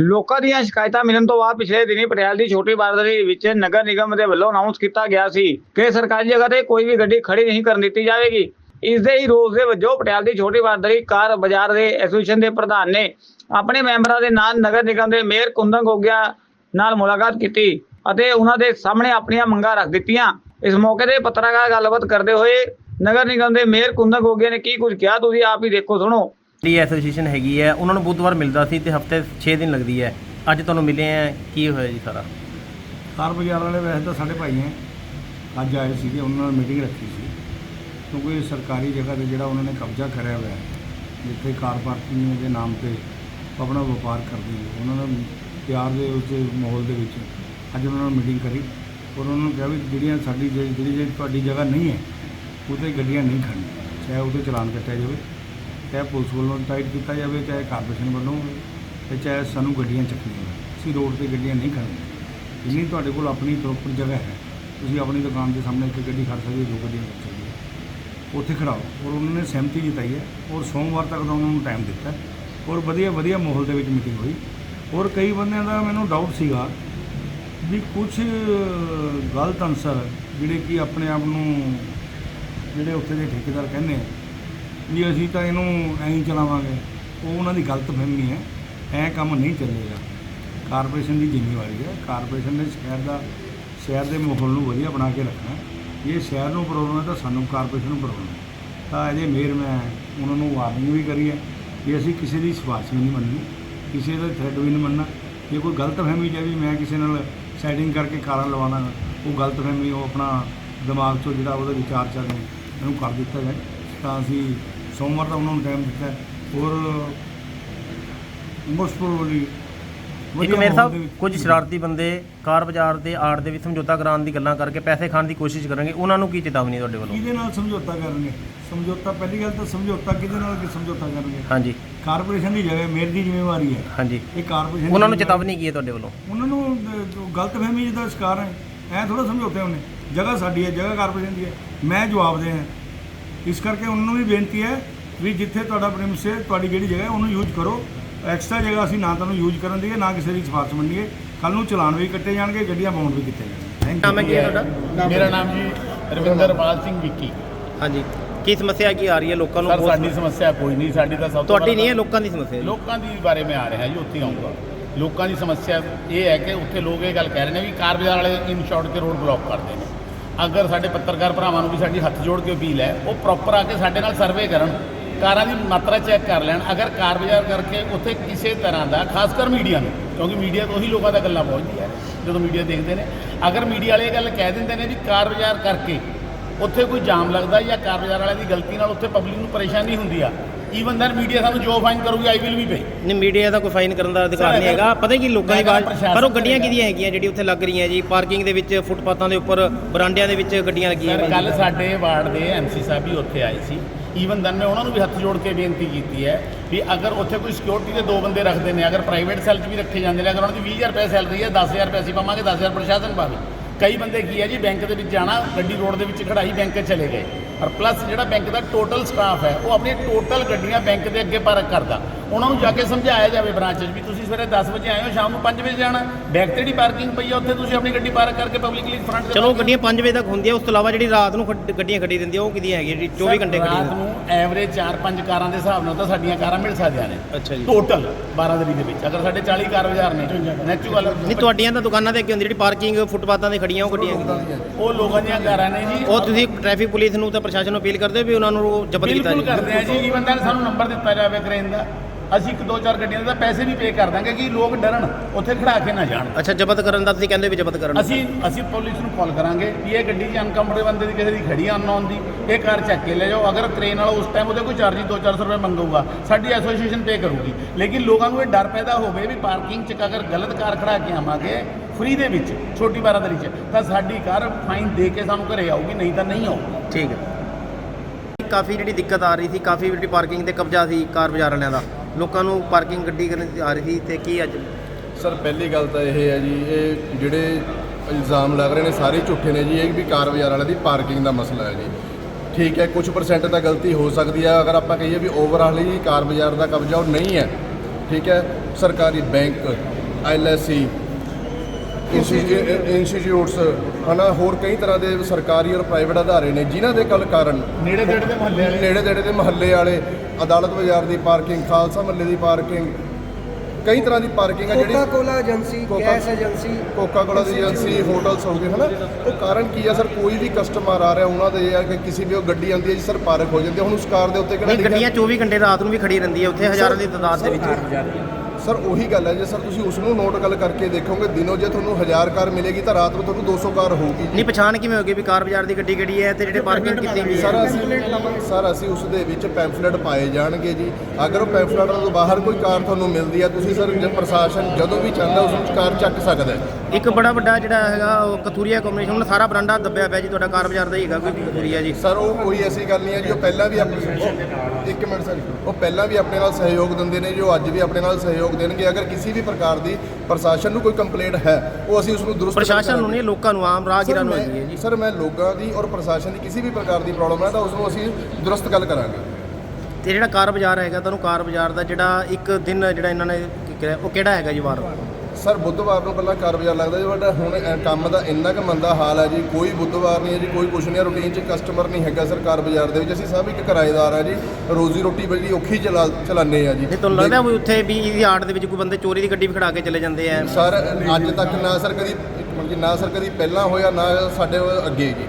ਲੋਕਾਂ ਦੀਆਂ ਸ਼ਿਕਾਇਤਾਂ ਮਿਲਣ ਤੋਂ ਬਾਅਦ ਪਿਛਲੇ ਦਿਨੀ ਪਟਿਆਲਾ ਦੀ ਛੋਟੀ ਬਾਰਦਰੀ ਵਿੱਚ ਨਗਰ ਨਿਗਮ ਦੇ ਵੱਲੋਂ ਅਨਾਉਂਸ ਕੀਤਾ ਗਿਆ ਸੀ ਕਿ ਸਰਕਾਰੀ ਜਗ੍ਹਾ ਤੇ ਕੋਈ ਵੀ ਗੱਡੀ ਖੜੀ ਨਹੀਂ ਕਰਨ ਦਿੱਤੀ ਜਾਵੇਗੀ। ਇਸ ਦੇ ਹੀ ਰੋਸ ਦੇ ਵਜੋਂ ਪਟਿਆਲਾ ਦੀ ਛੋਟੀ ਬਾਰਦਰੀ ਕਾਰ ਬਾਜ਼ਾਰ ਦੇ ਐਸੋਸੀਏਸ਼ਨ ਦੇ ਪ੍ਰਧਾਨ ਨੇ ਆਪਣੇ ਮੈਂਬਰਾਂ ਦੇ ਨਾਲ ਨਗਰ ਨਿਗਮ ਦੇ ਮੇਅਰ ਕੁੰਦਨ ਗੋਗਿਆ ਨਾਲ ਮੁਲਾਕਾਤ ਕੀਤੀ ਅਤੇ ਉਹਨਾਂ ਦੇ ਸਾਹਮਣੇ ਆਪਣੀਆਂ ਮੰਗਾਂ ਰੱਖ ਦਿੱਤੀਆਂ। ਇਸ ਮੌਕੇ ਤੇ ਪੱਤਰਕਾਰ ਗੱਲਬਾਤ ਕਰਦੇ ਹੋਏ ਨਗਰ ਨਿਗਮ ਦੇ ਮੇਅਰ ਕੁੰਦਨ ਗੋਗਿਆ ਨੇ ਕੀ ਕੁਝ ਕਿਹਾ, ਤੁਸੀਂ ਆਪ ਹੀ ਦੇਖੋ, ਸੁਣੋ। ਜਿਹੜੀ ਐਸੋਸੀਏਸ਼ਨ ਹੈਗੀ ਹੈ, ਉਹਨਾਂ ਨੂੰ ਬੁੱਧਵਾਰ ਮਿਲਦਾ ਸੀ ਤੇ ਹਫ਼ਤੇ 6 ਦਿਨ ਲੱਗਦੀ ਹੈ। ਅੱਜ ਤੁਹਾਨੂੰ ਮਿਲੇ ਆ ਕੀ ਹੋਇਆ ਜੀ ਸਾਰਾ? ਕਾਰ ਬਾਜ਼ਾਰ ਵਾਲੇ ਵੈਸੇ ਤਾਂ ਸਾਡੇ ਭਾਈ ਹੈ। ਅੱਜ ਆਏ ਸੀਗੇ, ਉਹਨਾਂ ਨਾਲ ਮੀਟਿੰਗ ਰੱਖੀ ਸੀ। ਕਿਉਂਕਿ ਇਹ ਸਰਕਾਰੀ ਜਗ੍ਹਾ ਤੇ ਜਿਹੜਾ ਉਹਨਾਂ ਨੇ ਕਬਜ਼ਾ ਕਰਿਆ ਹੋਇਆ ਹੈ, ਜਿੱਥੇ ਕਾਰ ਪਾਰਕਿੰਗ ਦੇ ਨਾਮ ਤੇ ਆਪਣਾ ਵਪਾਰ ਕਰਦੇ ਨੇ, ਉਹਨਾਂ ਦਾ ਪਿਆਰ ਦੇ ਉਸ ਮਾਹੌਲ ਦੇ ਵਿੱਚ ਅੱਜ ਉਹਨਾਂ ਨਾਲ ਮੀਟਿੰਗ ਕਰੀ ਔਰ ਉਹਨਾਂ ਨੂੰ ਕਿਹਾ ਵੀ ਜਿਹੜੀਆਂ ਸਾਡੀ ਜਿਹੜੀ ਜਿਹੜੀ ਜਿਹੜੀ ਤੁਹਾਡੀ ਜਗ੍ਹਾ ਨਹੀਂ ਹੈ ਉਹਤੇ ਗੱਡੀਆਂ ਨਹੀਂ ਖੜਨੀਆਂ ਚਾਹੇ ਉਹਦੇ ਚਲਾਨ ਕੱਟਿਆ ਜਾਵੇ। ਚਾਹੇ ਪੁਲਿਸ ਵੱਲੋਂ ਟਾਈਟ ਕੀਤਾ ਜਾਵੇ, ਚਾਹੇ ਕਾਰਪੋਰੇਸ਼ਨ ਵੱਲੋਂ ਤੇ ਚਾਹੇ ਸਾਨੂੰ ਗੱਡੀਆਂ ਚੱਕਣੀਆਂ ਅਸੀਂ ਰੋਡ ਤੇ ਗੱਡੀਆਂ ਨਹੀਂ ਖੜਨੀਆਂ ਜਿੰਨੀ ਤੁਹਾਡੇ ਕੋਲ ਆਪਣੀ ਪ੍ਰੋਪਰ ਜਗ੍ਹਾ ਹੈ, ਤੁਸੀਂ ਆਪਣੀ ਦੁਕਾਨ ਦੇ ਸਾਹਮਣੇ ਇੱਕ ਗੱਡੀ ਖੜ ਸਕਦੇ ਹੋ, ਦੋ ਗੱਡੀਆਂ ਖੜ ਸਕਦੇ ਉੱਥੇ ਖੜਾਓ ਔਰ ਉਹਨਾਂ ਨੇ ਸਹਿਮਤੀ ਜਤਾਈ ਹੈ ਔਰ ਸੋਮਵਾਰ ਤੱਕ ਦਾ ਉਹਨਾਂ ਨੂੰ ਟਾਈਮ ਦਿੱਤਾ ਔਰ ਵਧੀਆ ਵਧੀਆ ਮਾਹੌਲ ਦੇ ਵਿੱਚ ਮੀਟਿੰਗ ਹੋਈ। ਔਰ ਕਈ ਬੰਦਿਆਂ ਦਾ ਮੈਨੂੰ ਡਾਊਟ ਸੀਗਾ ਵੀ ਕੁਝ ਗਲਤ ਅਨਸਰ ਜਿਹੜੇ ਕਿ ਆਪਣੇ ਆਪ ਨੂੰ ਜਿਹੜੇ ਉੱਥੇ ਦੇ ਠੇਕੇਦਾਰ ਕਹਿੰਦੇ ਆ ਵੀ ਅਸੀਂ ਤਾਂ ਇਹਨੂੰ ਐਂ ਹੀ ਚਲਾਵਾਂਗੇ। ਉਹ ਉਹਨਾਂ ਦੀ ਗਲਤ ਫਹਿਮੀ ਹੈ। ਐਂ ਕੰਮ ਨਹੀਂ ਚੱਲੇਗਾ। ਕਾਰਪੋਰੇਸ਼ਨ ਦੀ ਜ਼ਿੰਮੇਵਾਰੀ ਹੈ। ਕਾਰਪੋਰੇਸ਼ਨ ਨੇ ਸ਼ਹਿਰ ਦਾ, ਸ਼ਹਿਰ ਦੇ ਮਾਹੌਲ ਨੂੰ ਵਧੀਆ ਬਣਾ ਕੇ ਰੱਖਣਾ ਜੇ ਸ਼ਹਿਰ ਨੂੰ ਪ੍ਰੋਬਲਮ ਹੈ ਤਾਂ ਸਾਨੂੰ ਕਾਰਪੋਰੇਸ਼ਨ ਨੂੰ ਪ੍ਰੋਬਲਮ ਹੈ। ਤਾਂ ਇਹਦੇ ਮੇਅਰ ਮੈਂ ਉਹਨਾਂ ਨੂੰ ਵਾਰਨਿੰਗ ਵੀ ਕਰੀ ਹੈ ਕਿ ਅਸੀਂ ਕਿਸੇ ਦੀ ਸਿਫਾਰਿਸ਼ ਵੀ ਨਹੀਂ ਮੰਨਣੀ। ਕਿਸੇ ਦਾ ਥ੍ਰੈਡ ਵੀ ਨਹੀਂ ਮੰਨਣਾ। ਜੇ ਕੋਈ ਗਲਤ ਫਹਿਮੀ ਹੈ ਵੀ ਮੈਂ ਕਿਸੇ ਨਾਲ ਸੈਟਿੰਗ ਕਰਕੇ ਕਾਰਾਂ ਲਵਾਉਣਾ ਉਹ ਗਲਤ ਫਹਿਮੀ ਉਹ ਆਪਣਾ ਦਿਮਾਗ 'ਚੋਂ ਜਿਹੜਾ ਉਹਦਾ ਵਿਚਾਰ ਚੱਲ ਰਿਹਾ, ਇਹਨੂੰ ਕਰ ਦਿੱਤਾ ਜਾਏ। ਤਾਂ ਅਸੀਂ ਸੋਮਵਾਰ ਦਾ ਉਹਨਾਂ ਨੂੰ ਟਾਈਮ ਦਿੱਤਾ ਔਰ ਮੋਸਟ ਪ੍ਰੋਬਬਲੀ ਇੱਕ ਮੇਰੇ ਸਾਹਿਬ ਕੁਝ ਸ਼ਰਾਰਤੀ ਬੰਦੇ ਕਾਰ ਬਾਜ਼ਾਰ ਦੇ ਆੜ ਦੇ ਵਿੱਚ ਸਮਝੌਤਾ ਕਰਾਉਣ ਦੀ ਗੱਲਾਂ ਕਰਕੇ ਪੈਸੇ ਖਾਣ ਦੀ ਕੋਸ਼ਿਸ਼ ਕਰਨਗੇ ਉਹਨਾਂ ਨੂੰ ਕੀ ਚੇਤਾਵਨੀ ਤੁਹਾਡੇ ਵੱਲੋਂ? ਕਿਹਦੇ ਨਾਲ ਸਮਝੌਤਾ ਕਰਨਗੇ? ਸਮਝੌਤਾ ਪਹਿਲੀ ਗੱਲ ਤਾਂ ਸਮਝੌਤਾ ਕਿਹਦੇ ਨਾਲ ਕਿ ਸਮਝੌਤਾ ਕਰਨਗੇ? ਹਾਂਜੀ। ਕਾਰਪੋਰੇਸ਼ਨ ਦੀ ਜਗ੍ਹਾ ਮੇਰ ਦੀ ਜ਼ਿੰਮੇਵਾਰੀ ਹੈ। ਹਾਂਜੀ। ਇਹ ਕਾਰਪੋਰੇਸ਼ਨ ਉਹਨਾਂ ਨੂੰ ਚੇਤਾਵਨੀ ਕੀ ਹੈ ਤੁਹਾਡੇ ਵੱਲੋਂ? ਉਹਨਾਂ ਨੂੰ ਗਲਤਫਹਿਮੀ ਦਾ ਸ਼ਿਕਾਰ ਹੈ ਐ ਥੋੜਾ ਸਮਝੌਤੇ ਉਹਨੇ ਜਗ੍ਹਾ ਸਾਡੀ ਹੈ ਜਗ੍ਹਾ ਕਾਰਪੋਰੇਸ਼ਨ ਦੀ ਹੈ। ਮੈਂ ਜਵਾਬ ਦੇ ਹਾਂ ਇਸ ਕਰਕੇ ਉਹਨਾਂ ਨੂੰ ਵੀ ਬੇਨਤੀ ਹੈ ਵੀ ਜਿੱਥੇ ਤੁਹਾਡਾ ਪ੍ਰਿਮਸ ਹੈ ਤੁਹਾਡੀ ਜਿਹੜੀ ਜਗ੍ਹਾ ਹੈ ਉਹਨੂੰ ਯੂਜ਼ ਕਰੋ। ਐਕਸਟਰਾ ਜਗ੍ਹਾ ਅਸੀਂ ਨਾ ਤੁਹਾਨੂੰ ਯੂਜ਼ ਕਰਨ ਦਈਏ ਨਾ ਕਿਸੇ ਦੀ ਸਿਫਾਰਿਸ਼ ਮੰਨੀਏ। ਕੱਲ ਨੂੰ ਚਲਾਨ ਵੀ ਕੱਟੇ ਜਾਣਗੇ ਗੱਡੀਆਂ ਬਾਉਂਡ ਵੀ ਕੀਤੇ ਜਾਣਗੇ ਥੈਂਕ ਨਾਮ ਹੈ ਕੀ ਹੈ ਤੁਹਾਡਾ? ਮੇਰਾ ਨਾਮ ਜੀ ਰਵਿੰਦਰਪਾਲ ਸਿੰਘ ਵਿੱਕੀ। ਹਾਂਜੀ। ਕੀ ਸਮੱਸਿਆ ਕੀ ਆ ਰਹੀ ਹੈ ਲੋਕਾਂ ਨੂੰ? ਸਾਡੀ ਸਮੱਸਿਆ ਕੋਈ ਨਹੀਂ ਸਾਡੀ ਤਾਂ ਸਭ ਤੋਂ ਤੁਹਾਡੀ ਨਹੀਂ ਹੈ ਲੋਕਾਂ ਦੀ ਸਮੱਸਿਆ ਲੋਕਾਂ ਦੀ ਬਾਰੇ ਮੈਂ ਆ ਰਿਹਾ ਜੀ ਉੱਥੇ ਆਉਂਗਾ ਲੋਕਾਂ ਦੀ ਸਮੱਸਿਆ ਇਹ ਹੈ ਕਿ ਉੱਥੇ ਲੋਕ ਇਹ ਗੱਲ ਕਹਿ ਰਹੇ ਨੇ ਵੀ ਕਾਰ ਬਾਜ਼ਾਰ ਵਾਲੇ ਇਨ ਸ਼ਾਰਟ ਤੇ ਰੋਡ ਬਲੌਕ ਕਰਦੇ ਨੇ। ਅਗਰ ਸਾਡੇ ਪੱਤਰਕਾਰ ਭਰਾਵਾਂ ਨੂੰ ਵੀ ਸਾਡੀ ਹੱਥ ਜੋੜ ਕੇ ਅਪੀਲ ਹੈ, ਉਹ ਪ੍ਰੋਪਰ ਆ ਕੇ ਸਾਡੇ ਨਾਲ ਸਰਵੇ ਕਰਨ, ਕਾਰਾਂ ਦੀ ਮਾਤਰਾ ਚੈੱਕ ਕਰ ਲੈਣ, ਅਗਰ ਕਾਰ ਬਾਜ਼ਾਰ ਕਰਕੇ ਉੱਥੇ ਕਿਸੇ ਤਰ੍ਹਾਂ ਦਾ, ਖਾਸ ਕਰ ਮੀਡੀਆ ਨੂੰ, ਕਿਉਂਕਿ ਮੀਡੀਆ ਤੋਂ ਹੀ ਲੋਕਾਂ ਦਾ ਗੱਲਾਂ ਪਹੁੰਚਦੀ ਹੈ, ਜਦੋਂ ਮੀਡੀਆ ਦੇਖਦੇ ਨੇ। ਅਗਰ ਮੀਡੀਆ ਵਾਲੇ ਇਹ ਗੱਲ ਕਹਿ ਦਿੰਦੇ ਨੇ ਵੀ ਕਾਰ ਬਾਜ਼ਾਰ ਕਰਕੇ ਉੱਥੇ ਕੋਈ ਜਾਮ ਲੱਗਦਾ ਜਾਂ ਕਾਰ ਬਾਜ਼ਾਰ ਵਾਲਿਆਂ ਦੀ ਗਲਤੀ ਨਾਲ ਉੱਥੇ ਪਬਲਿਕ ਨੂੰ ਪਰੇਸ਼ਾਨੀ ਹੁੰਦੀ ਆ ਈਵਨ ਦੈਨ ਮੀਡੀਆ ਸਾਨੂੰ ਜੋ ਫਾਈਨ ਕਰੂਗੀ ਆਈ ਵਿਲ ਵੀ ਪੇ ਨਹੀਂ ਮੀਡੀਆ ਦਾ ਕੋਈ ਫਾਈਨ ਕਰਨ ਦਾ ਅਧਿਕਾਰ ਨਹੀਂ ਹੈਗਾ। ਪਤਾ ਕੀ ਲੋਕਾਂ ਦੀ ਆਵਾਜ਼ ਪਰ ਉਹ ਗੱਡੀਆਂ। ਕਿਹਦੀਆਂ ਹੈਗੀਆਂ ਜਿਹੜੀ ਉੱਥੇ ਲੱਗ ਰਹੀਆਂ ਜੀ? ਪਾਰਕਿੰਗ ਦੇ ਵਿੱਚ ਫੁੱਟਪਾਥਾਂ ਦੇ ਉੱਪਰ ਬਰਾਂਡਿਆਂ ਦੇ ਵਿੱਚ ਗੱਡੀਆਂ ਲੱਗੀਆਂ ਸਰ ਹੋਈਆਂ ਕੱਲ ਸਾਡੇ ਵਾਰਡ ਦੇ ਐਮਸੀ ਸਾਹਿਬ ਵੀ ਉੱਥੇ ਆਏ ਸੀ। ਈਵਨ ਦਨ ਮੈਂ ਉਹਨਾਂ ਨੂੰ ਵੀ ਹੱਥ ਜੋੜ ਕੇ ਬੇਨਤੀ ਕੀਤੀ ਹੈ ਵੀ ਅਗਰ ਉੱਥੇ ਕੋਈ ਸਿਕਿਉਰਿਟੀ ਦੇ ਦੋ ਬੰਦੇ ਰੱਖਦੇ ਨੇ ਅਗਰ ਪ੍ਰਾਈਵੇਟ ਸੈਲ 'ਚ ਵੀ ਰੱਖੇ ਜਾਂਦੇ ਨੇ ਅਗਰ ਉਹਨਾਂ ਦੀ 20000 ਰੁਪਏ ਸੈਲਰੀ ਹੈ 10000 ਰੁਪਏ ਅਸੀਂ ਪਾਵਾਂਗੇ 10000 ਪ੍ਰਸ਼ਾਸਨ ਪਾਵੇ। ਕਈ ਬੰਦੇ ਕੀ ਹੈ ਜੀ ਬੈਂਕ ਦੇ ਵਿੱਚ ਜਾਣਾ ਗੱਡੀ ਰੋਡ ਦੇ ਵਿੱਚ ਖੜਾਈ ਬੈਂਕ 'ਚ ਚਲੇ ਗਏ। ਔਰ ਪਲੱਸ ਜਿਹੜਾ ਬੈਂਕ ਦਾ ਟੋਟਲ ਸਟਾਫ ਹੈ, ਉਹ ਆਪਣੀ ਟੋਟਲ ਗੱਡੀਆਂ ਬੈਂਕ ਦੇ ਅੱਗੇ ਪਾਰਕ ਕਰਦਾ। ਉਹਨਾਂ ਨੂੰ ਜਾ ਕੇ ਸਮਝਾਇਆ ਜਾਵੇ ਬ੍ਰਾਂਚ 'ਚ ਵੀ ਤੁਸੀਂ ਸਵੇਰੇ 10 ਵਜੇ ਆਏ ਹੋ ਸ਼ਾਮ ਨੂੰ 5 ਵਜੇ ਜਾਣਾ। ਬੈਕ ਤੇ ਜਿਹੜੀ ਪਾਰਕਿੰਗ ਪਈ ਹੈ ਉੱਥੇ ਤੁਸੀਂ ਆਪਣੀ ਗੱਡੀ ਪਾਰਕ ਕਰਕੇ ਪਬਲਿਕਲੀ ਫਰੰਟ ਤੇ ਚਲੋ ਗੱਡੀਆਂ 5 ਵਜੇ ਤੱਕ ਹੁੰਦੀਆਂ ਉਸ ਤੋਂ ਇਲਾਵਾ ਜਿਹੜੀ ਰਾਤ ਨੂੰ ਗੱਡੀਆਂ ਖੜੀ ਦਿੰਦੀਆਂ ਉਹ ਕਿਹਦੀਆਂ ਹੈਗੀਆਂ ਜਿਹੜੀ 24 ਘੰਟੇ ਖੜੀ ਰਾਤ ਨੂੰ ਐਵਰੇਜ 4-5 ਕਾਰਾਂ ਦੇ ਹਿਸਾਬ ਨਾਲ ਤਾਂ ਸਾਡੀਆਂ ਕਾਰਾਂ ਮਿਲ ਸਕਦੀਆਂ ਨੇ। ਅੱਛਾ ਜੀ। ਟੋਟਲ 12 ਦਿਨ ਦੇ ਵਿੱਚ। ਅਗਰ ਸਾਡੇ 40 ਕਾਰ ਬਾਜ਼ਾਰ ਨੇ ਨੈਚੁਰਲ ਨਹੀਂ ਤੁਹਾਡੀਆਂ ਤਾਂ ਦੁਕਾਨਾਂ ਤੇ ਅੱਗੇ ਹੁੰਦੀ ਜਿਹੜੀ ਪਾਰਕਿੰਗ ਫੁੱਟਪਾਥਾਂ ਤੇ ਖੜੀਆਂ ਉਹ ਗੱਡੀਆਂ। ਉਹ ਲੋਕਾਂ ਦੀਆਂ ਕਾਰਾਂ ਨੇ ਜੀ। ਉਹ ਤੁਸੀਂ ਟ੍ਰੈਫਿਕ ਪੁਲਿਸ ਨੂੰ ਤਾਂ ਪ੍ਰਸ਼ਾਸਨ ਨੂੰ ਅਪੀਲ ਕਰਦੇ ਵੀ ਉਹਨਾਂ ਨੂੰ ਜ਼ਬਤ ਕੀਤਾ ਬਿਲਕੁਲ ਜੀ ਕਰਦੇ ਆ ਜੀ ਈਵਨ ਤਾਂ ਸਾਨੂੰ ਨੰਬਰ ਦਿੱਤਾ ਜਾਵੇ ਕ੍ਰੇਨ ਦਾ। ਅਸੀਂ ਇੱਕ ਦੋ ਚਾਰ ਗੱਡੀਆਂ ਦਾ ਪੈਸੇ ਵੀ ਪੇ ਕਰ ਦਾਂਗੇ ਕਿ ਲੋਕ ਡਰਨ ਉੱਥੇ ਖੜਾ ਕੇ ਨਾ ਜਾਣ। ਅੱਛਾ ਜ਼ਬਤ ਕਰਨ ਦਾ ਤੁਸੀਂ ਕਹਿੰਦੇ ਵੀ ਜ਼ਬਤ ਕਰਨ ਅਸੀਂ ਅਸੀਂ ਪੁਲਿਸ ਨੂੰ ਕਾਲ ਕਰਾਂਗੇ ਵੀ ਇਹ ਗੱਡੀ 'ਚ ਅਨਕੰਫਰਟੇਬਲ ਬੰਦੇ ਦੀ ਕਿਸੇ ਦੀ ਖੜੀ ਆ ਅਨਨੋਨ ਦੀ ਇਹ ਕਾਰ ਚੱਕ ਕੇ ਲੈ ਜਾਓ। ਅਗਰ ਕ੍ਰੇਨ ਵਾਲਾ ਉਸ ਟਾਈਮ ਉਹਦੇ ਕੋਈ ਚਾਰਜ 2-400 ਰੁਪਏ ਮੰਗੂਗਾ ਸਾਡੀ ਐਸੋਸੀਏਸ਼ਨ ਪੇ ਕਰੂਗੀ। ਲੇਕਿਨ ਲੋਕਾਂ ਨੂੰ ਇਹ ਡਰ ਪੈਦਾ ਹੋਵੇ ਵੀ ਪਾਰਕਿੰਗ 'ਚ ਅਗਰ ਗਲਤ ਕਾਰ ਖੜਾ ਕੇ ਆਵਾਂਗੇ ਫ੍ਰੀ ਦੇ ਵਿੱਚ ਛੋਟੀ ਬਾਰਾਦਰੀ 'ਚ ਤਾਂ ਸਾਡੀ ਕਾਰ ਫਾਈਨ ਦੇ ਕੇ ਸਾਨੂੰ ਘਰੇ ਆਊਗੀ ਨਹੀਂ ਤਾਂ ਨਹੀਂ ਆਊਗੀ। ਠੀਕ ਹੈ। ਕਾਫੀ ਜਿਹੜੀ ਦਿੱਕਤ ਆ ਰਹੀ ਸੀ ਕਾਫੀ ਜਿਹੜੀ ਪਾਰਕਿੰਗ ਤੇ ਕਬਜ਼ਾ ਸੀ ਕਾਰ ਬਾਜ਼ਾਰ ਵਾਲਿਆਂ ਦਾ। ਲੋਕਾਂ ਨੂੰ ਪਾਰਕਿੰਗ ਗੱਡੀ ਕਰਨ ਆ ਰਹੀ ਸੀ ਤੇ ਕੀ ਅੱਜ? ਸਰ, ਪਹਿਲੀ ਗੱਲ ਤਾਂ ਇਹ ਹੈ ਜੀ, ਇਹ ਜਿਹੜੇ ਇਲਜ਼ਾਮ ਲੱਗ ਰਹੇ ਨੇ ਸਾਰੇ ਝੂਠੇ ਨੇ ਜੀ, ਇਹ ਵੀ ਕਾਰ ਬਾਜ਼ਾਰ ਵਾਲਿਆਂ ਦੀ ਪਾਰਕਿੰਗ ਦਾ ਮਸਲਾ ਹੈ ਜੀ। ਠੀਕ ਹੈ ਕੁਝ ਪਰਸੈਂਟ ਤਾਂ ਗਲਤੀ ਹੋ ਸਕਦੀ ਹੈ, ਅਗਰ ਆਪਾਂ ਕਹੀਏ ਵੀ ਓਵਰਆਲ ਹੀ ਕਾਰ ਬਾਜ਼ਾਰ ਦਾ ਕਬਜ਼ਾ ਉਹ ਨਹੀਂ ਹੈ। ਠੀਕ ਹੈ, ਸਰਕਾਰੀ ਬੈਂਕ ਐਲਆਈਸੀ ਇੰਸਟੀਚਿਊਟਸ ਹਨਾ ਹੋਰ ਕਈ ਤਰ੍ਹਾਂ ਦੇ ਸਰਕਾਰੀ ਔਰ ਪ੍ਰਾਈਵੇਟ ਅਦਾਰੇ ਨੇ ਜਿਨ੍ਹਾਂ ਦੇ ਕੱਲ ਕਾਰਨ ਨੇੜੇ ਤੇੜੇ ਦੇ ਮੁਹੱਲੇ ਵਾਲੇ। ਨੇੜੇ ਦੇ ਮਹੱਲੇ ਵਾਲੇ ਅਦਾਲਤ ਬਾਜ਼ਾਰ ਦੀ ਪਾਰਕਿੰਗ ਖਾਲਸਾ ਮਹੱਲੇ ਦੀ ਪਾਰਕਿੰਗ ਕਈ ਤਰ੍ਹਾਂ ਦੀ ਪਾਰਕਿੰਗ ਆ ਜਿਹੜੀ Coca Cola agency gas agency Coca Cola ਦੀ ਏਜੰਸੀ ਹੋਟਲਸ ਹੋ ਗਏ ਹਨਾ। ਉਹ ਕਾਰਨ ਕੀ ਆ ਸਰ? ਕੋਈ ਵੀ ਕਸਟਮਰ ਆ ਰਿਹਾ ਉਹਨਾਂ ਦੇ ਆ ਕਿ ਕਿਸੇ ਵੀ ਉਹ ਗੱਡੀ ਆਉਂਦੀ ਹੈ ਜੀ ਸਰ ਪਾਰਕ ਹੋ ਜਾਂਦੀ ਹੈ। ਹੁਣ ਉਸ ਕਾਰ ਦੇ ਉੱਤੇ ਕਿਹੜਾ ਨਹੀਂ ਗੱਡੀਆਂ 24 ਘੰਟੇ ਰਾਤ ਨੂੰ ਵੀ ਖੜੀ ਰਹਿੰਦੀ ਹੈ ਉੱਥੇ ਹਜ਼ਾਰਾਂ ਦੀ ਤਾਦਾਦ ਦੇ ਵਿੱਚ। ਸਰ ਉਹੀ ਗੱਲ ਹੈ ਜੇ ਸਰ ਤੁਸੀਂ ਉਸ ਨੂੰ ਨੋਟ ਗੱਲ ਕਰਕੇ ਦੇਖੋਗੇ ਦਿਨੋਂ ਜੇ ਤੁਹਾਨੂੰ 1000 ਕਾਰ ਮਿਲੇਗੀ ਤਾਂ ਰਾਤ ਨੂੰ ਤੁਹਾਨੂੰ 200 ਕਾਰ ਹੋਊਗੀ। ਨਹੀਂ ਪਛਾਣ ਕਿਵੇਂ ਹੋਗੀ ਵੀ ਕਾਰ ਬਾਜ਼ਾਰ ਦੀ ਗੱਡੀ ਕਿਹੜੀ ਹੈ ਤੇ ਜਿਹੜੇ ਪਾਰਕਿੰਗ ਕੀਤੀ ਹੋਈ ਸਰ ਅਸੀਂ ਸਰ ਅਸੀਂ ਉਸ ਦੇ ਵਿੱਚ ਪੈਂਫਲੇਟ ਪਾਏ ਜਾਣਗੇ ਜੀ। ਅਗਰ ਉਹ ਪੈਂਫਲੇਟ ਤੋਂ ਬਾਹਰ ਕੋਈ ਕਾਰ ਤੁਹਾਨੂੰ ਮਿਲਦੀ ਹੈ ਤੁਸੀਂ ਸਰ ਜੇ ਪ੍ਰਸ਼ਾਸਨ ਜਦੋਂ ਵੀ ਚਾਹੁੰਦਾ ਉਸ ਵਿੱਚ ਕਾਰ ਚੱਕ ਸਕਦਾ ਹੈ। ਇੱਕ ਬੜਾ ਵੱਡਾ ਜਿਹੜਾ ਹੈਗਾ ਉਹ ਕਤੂਰੀਆ ਕੰਬੀਨੇਸ਼ਨ ਉਹਨੇ ਸਾਰਾ ਬਰਾਂਡਾ ਦੱਬਿਆ ਪਿਆ ਜੀ ਤੁਹਾਡਾ ਕਾਰ ਬਾਜ਼ਾਰ ਦਾ ਹੀ ਹੈਗਾ ਕੋਈ ਕਤੂਰੀਆ ਜੀ। ਸਰ ਉਹ ਕੋਈ ਐਸੀ ਗੱਲ ਨਹੀਂ ਹੈ ਜੀ ਉਹ ਪਹਿਲਾਂ ਵੀ ਆਪਣੇ ਇੱਕ ਮਿੰਟ ਸਰ ਉਹ ਪਹਿਲਾਂ ਵੀ ਆਪਣੇ ਨਾਲ ਸਹਿਯੋਗ ਦਿੰਦੇ ਨੇ ਜੋ ਅੱਜ ਵੀ ਆਪਣੇ ਨਾਲ ਸਹਿਯੋਗ ਦੇਣਗੇ। ਅਗਰ ਕਿਸੇ ਵੀ ਪ੍ਰਕਾਰ ਦੀ ਪ੍ਰਸ਼ਾਸਨ ਨੂੰ ਕੋਈ ਕੰਪਲੇਂਟ ਹੈ ਉਹ ਅਸੀਂ ਉਸ ਨੂੰ ਦਰੁਸਤ ਪ੍ਰਸ਼ਾਸਨ ਨੂੰ। ਨਹੀਂ ਲੋਕਾਂ ਨੂੰ ਆਮ ਰਾਹਗੀਰਾਂ ਨੂੰ ਹੈਗੀ ਹੈ ਜੀ। ਸਰ ਮੈਂ ਲੋਕਾਂ ਦੀ ਔਰ ਪ੍ਰਸ਼ਾਸਨ ਦੀ ਕਿਸੇ ਵੀ ਪ੍ਰਕਾਰ ਦੀ ਪ੍ਰੋਬਲਮ ਹੈ ਤਾਂ ਉਸ ਨੂੰ ਅਸੀਂ ਦਰੁਸਤ ਗੱਲ ਕਰਾਂਗੇ। ਤੇ ਜਿਹੜਾ ਕਾਰ ਬਾਜ਼ਾਰ ਹੈਗਾ ਤੁਹਾਨੂੰ ਕਾਰ ਬਾਜ਼ਾਰ ਦਾ ਜਿਹੜਾ ਇੱਕ ਦਿਨ ਜਿਹੜਾ ਇਹਨਾਂ ਨੇ ਉਹ ਕਿਹੜਾ ਹੈਗਾ ਜੀ ਵਾਰ? ਸਰ ਬੁੱਧਵਾਰ ਨੂੰ ਪਹਿਲਾਂ ਕਾਰ ਬਾਜ਼ਾਰ ਲੱਗਦਾ ਜੀ ਬਟ ਹੁਣ ਕੰਮ ਦਾ ਇੰਨਾ ਕੁ ਮੰਦਾ ਹਾਲ ਹੈ ਜੀ ਕੋਈ ਬੁੱਧਵਾਰ ਨਹੀਂ ਹੈ ਜੀ ਕੋਈ ਕੁਛ ਨਹੀਂ ਹੈ ਰੂਟੀਨ 'ਚ ਕਸਟਮਰ ਨਹੀਂ ਹੈਗਾ ਸਰ ਕਾਰ ਬਾਜ਼ਾਰ ਦੇ ਵਿੱਚ। ਅਸੀਂ ਸਭ ਇੱਕ ਕਿਰਾਏਦਾਰ ਆ ਜੀ ਰੋਜ਼ੀ ਰੋਟੀ ਬੜੀ ਔਖੀ ਚਲਾ ਚਲਾਉਂਦੇ ਆ ਜੀ। ਨਹੀਂ ਤੁਹਾਨੂੰ ਲੱਗਦਾ ਵੀ ਉੱਥੇ ਵੀ ਇਹਦੀ ਆੜ ਦੇ ਵਿੱਚ ਕੋਈ ਬੰਦੇ ਚੋਰੀ ਦੀ ਗੱਡੀ ਵੀ ਖੜਾ ਕੇ ਚਲੇ ਜਾਂਦੇ ਆ? ਸਰ ਅੱਜ ਤੱਕ ਨਾ ਸਰ ਕਦੀ ਇੱਕ ਮਿੰਟ ਜੀ ਨਾ ਸਰ ਕਦੀ ਪਹਿਲਾਂ ਹੋਇਆ ਨਾ ਸਾਡੇ ਅੱਗੇ ਜੀ।